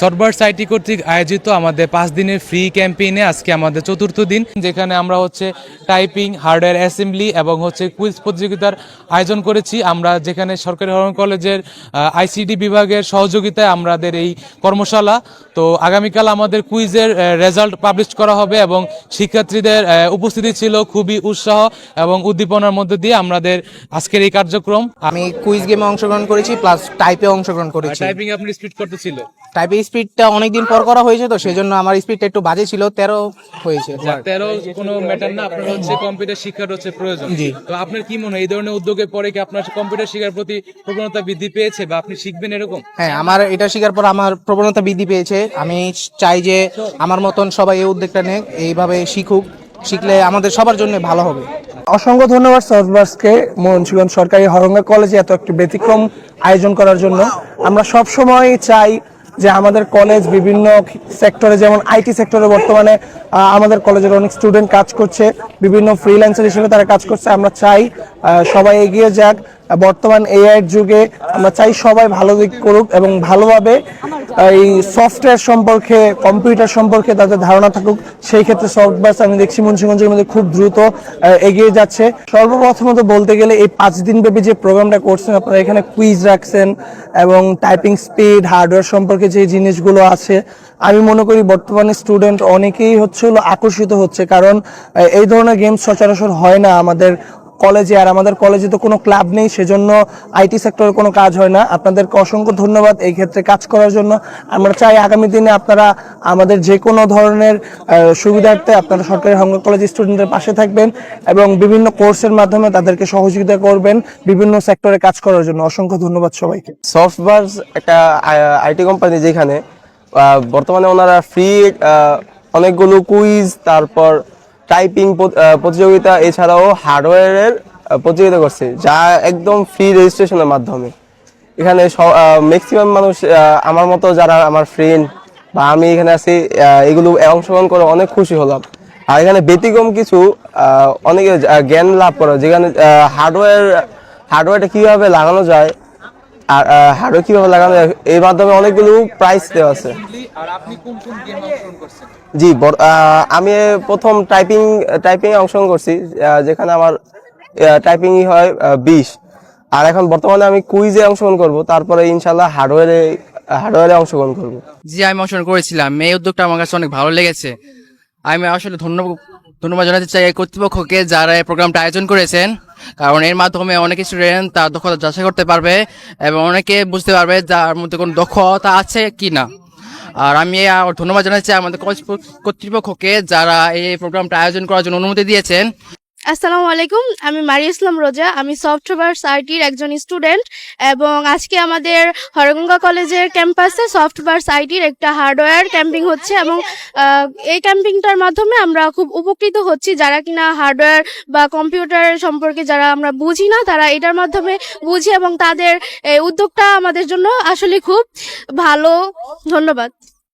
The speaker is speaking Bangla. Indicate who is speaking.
Speaker 1: সরবার সাইটি কর্তৃক আয়োজিত আমাদের পাঁচ দিনের ফ্রি ক্যাম্পেইনে আজকে আমাদের চতুর্থ দিন যেখানে আমরা হচ্ছে টাইপিং হার্ডওয়্যার অ্যাসেম্বলি এবং হচ্ছে কুইজ প্রতিযোগিতার আয়োজন করেছি আমরা যেখানে সরকারি হরণ কলেজের আইসিডি বিভাগের সহযোগিতায় আমাদের এই কর্মশালা তো আগামীকাল আমাদের কুইজের রেজাল্ট পাবলিশ করা হবে এবং শিক্ষার্থীদের উপস্থিতি ছিল খুবই উৎসাহ এবং উদ্দীপনার মধ্যে দিয়ে আমাদের আজকের এই কার্যক্রম
Speaker 2: আমি কুইজ গেমে অংশগ্রহণ করেছি প্লাস টাইপে অংশগ্রহণ করেছি
Speaker 3: টাইপিং আপনি স্পিড করতে ছিল
Speaker 2: টাইপের স্পিডটা অনেকদিন পর করা হয়েছে তো সেজন্য আমার স্পিডটা একটু বাজে ছিল তেরো হয়েছে
Speaker 3: তেরো কোনো ম্যাটার না আপনার হচ্ছে কম্পিউটার শিক্ষার হচ্ছে প্রয়োজন তো আপনার কি মনে হয় এই ধরনের উদ্যোগের পরে কি আপনার কম্পিউটার শিক্ষার প্রতি প্রবণতা বৃদ্ধি পেয়েছে বা আপনি শিখবেন এরকম
Speaker 2: হ্যাঁ আমার এটা শিখার পর আমার প্রবণতা বৃদ্ধি পেয়েছে আমি চাই যে আমার মতন সবাই এই উদ্যোগটা নেয় এইভাবে শিখুক শিখলে আমাদের সবার জন্য ভালো হবে
Speaker 1: অসংখ্য ধন্যবাদ সহবাসকে মোহনসিগঞ্জ সরকারি হরঙ্গা কলেজে এত একটি ব্যতিক্রম আয়োজন করার জন্য আমরা সব সময় চাই যে আমাদের কলেজ বিভিন্ন সেক্টরে যেমন আইটি সেক্টরে বর্তমানে আমাদের কলেজের অনেক স্টুডেন্ট কাজ করছে বিভিন্ন ফ্রিল্যান্সার হিসেবে তারা কাজ করছে আমরা চাই সবাই এগিয়ে যাক বর্তমান এআইয়ের যুগে আমরা চাই সবাই ভালো দিক করুক এবং ভালোভাবে এই সফটওয়্যার সম্পর্কে কম্পিউটার সম্পর্কে তাদের ধারণা থাকুক সেই ক্ষেত্রে সফটবাস আমি দেখছি মুন্সিগঞ্জের মধ্যে খুব দ্রুত এগিয়ে যাচ্ছে সর্বপ্রথমত বলতে গেলে এই পাঁচ দিন ব্যাপী যে প্রোগ্রামটা করছেন আপনারা এখানে কুইজ রাখছেন এবং টাইপিং স্পিড হার্ডওয়্যার সম্পর্কে যে জিনিসগুলো আছে আমি মনে করি বর্তমানে স্টুডেন্ট অনেকেই হচ্ছে হলো আকর্ষিত হচ্ছে কারণ এই ধরনের গেমস সচরাচর হয় না আমাদের কলেজে আর আমাদের কলেজে তো কোনো ক্লাব নেই সেজন্য আইটি সেক্টরে কোনো কাজ হয় না আপনাদেরকে অসংখ্য ধন্যবাদ এই ক্ষেত্রে কাজ করার জন্য আমরা চাই আগামী দিনে আপনারা আমাদের যে কোনো ধরনের সুবিধার্থে আপনারা সরকারি হংকং কলেজ স্টুডেন্টের পাশে থাকবেন এবং বিভিন্ন কোর্সের মাধ্যমে তাদেরকে সহযোগিতা করবেন বিভিন্ন সেক্টরে কাজ করার জন্য অসংখ্য ধন্যবাদ সবাইকে
Speaker 2: সফটওয়্যার একটা আইটি কোম্পানি যেখানে বর্তমানে ওনারা ফ্রি অনেকগুলো কুইজ তারপর টাইপিং প্রতিযোগিতা এছাড়াও হার্ডওয়্যারের প্রতিযোগিতা করছে যা একদম ফ্রি রেজিস্ট্রেশনের মাধ্যমে এখানে ম্যাক্সিমাম মানুষ আমার মতো যারা আমার ফ্রেন্ড বা আমি এখানে আছি এগুলো অংশগ্রহণ করে অনেক খুশি হলাম আর এখানে ব্যতিক্রম কিছু অনেকে জ্ঞান লাভ করা যেখানে হার্ডওয়্যার হার্ডওয়্যারটা কীভাবে লাগানো যায় আর হারও কিভাবে লাগানো এর মাধ্যমে অনেকগুলো প্রাইস দেওয়া আছে জি আমি প্রথম টাইপিং টাইপিং অংশগ্রহণ করছি যেখানে আমার টাইপিংই হয় বিশ আর এখন বর্তমানে আমি কুইজে অংশগ্রহণ করব তারপরে ইনশাল্লাহ হার্ডওয়্যারে হার্ডওয়্যারে অংশগ্রহণ করব
Speaker 4: জি আমি অংশগ্রহণ করেছিলাম এই উদ্যোগটা আমার কাছে অনেক ভালো লেগেছে আমি আসলে ধন্যবাদ ধন্যবাদ জানাতে চাই কর্তৃপক্ষকে যারা এই প্রোগ্রামটা আয়োজন করেছেন কারণ এর মাধ্যমে অনেক স্টুডেন্ট তার দক্ষতা যাচাই করতে পারবে এবং অনেকে বুঝতে পারবে যার মধ্যে কোনো দক্ষতা আছে কি না আর আমি ধন্যবাদ জানাচ্ছি আমাদের কলেজ কর্তৃপক্ষকে যারা এই প্রোগ্রামটা আয়োজন করার জন্য অনুমতি দিয়েছেন
Speaker 5: আসসালামু আলাইকুম আমি মারি ইসলাম রোজা আমি সফটওয়্যার আইটির একজন স্টুডেন্ট এবং আজকে আমাদের হরগঙ্গা কলেজের ক্যাম্পাসে সফটওয়্যার আইটির একটা হার্ডওয়্যার ক্যাম্পিং হচ্ছে এবং এই ক্যাম্পিংটার মাধ্যমে আমরা খুব উপকৃত হচ্ছি যারা কিনা হার্ডওয়্যার বা কম্পিউটার সম্পর্কে যারা আমরা বুঝি না তারা এটার মাধ্যমে বুঝি এবং তাদের উদ্যোগটা আমাদের জন্য আসলে খুব ভালো ধন্যবাদ